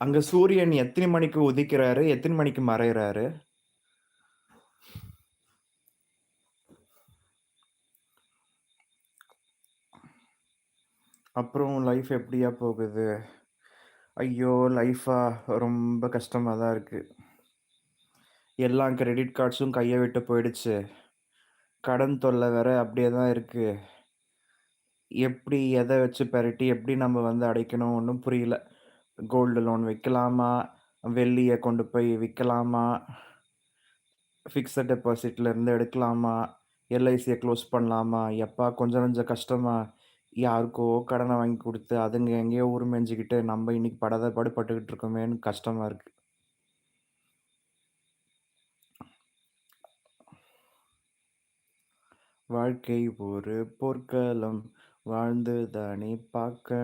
அங்க சூரியன் எத்தனை மணிக்கு உதிக்கிறாரு? எத்தனை மணிக்கு மறையிறாரு? அப்புறம் லைஃப் எப்படியா போகுது? ஐயோ! லைஃபா ரொம்ப கஷ்டமா தான் இருக்கு. எல்லா கிரெடிட் கார்ட்ஸும் கையை விட்டு போயிடுச்சு. கடன் தொல்லை வேற அப்படியே தான் இருக்கு. எப்படி எதை வச்சு பெரட்டி எப்படி நம்ம வந்து அடைக்கணும் ஒன்றும் புரியல. கோல்டு லோன் வைக்கலாமா? வெள்ளிய கொண்டு போய் விக்கலாமா? ஃபிக்ஸட் டெபாசிட்ல இருந்து எடுக்கலாமா? எல்ஐசிய க்ளோஸ் பண்ணலாமா? எப்பா கொஞ்சம் கொஞ்சம் கஷ்டமா? யாருக்கோ கடன வாங்கி குடுத்து, அதுங்க எங்கேயோ ஊர் மேய்ஞ்சுகிட்டு, நம்ம இன்னைக்கு படாத பாடு பட்டுக்கிட்டு இருக்கோமேன்னு கஷ்டமா இருக்கு. வாழ்க்கை ஒரு போர்க்களம் வாழ்ந்து தானே பார்க்க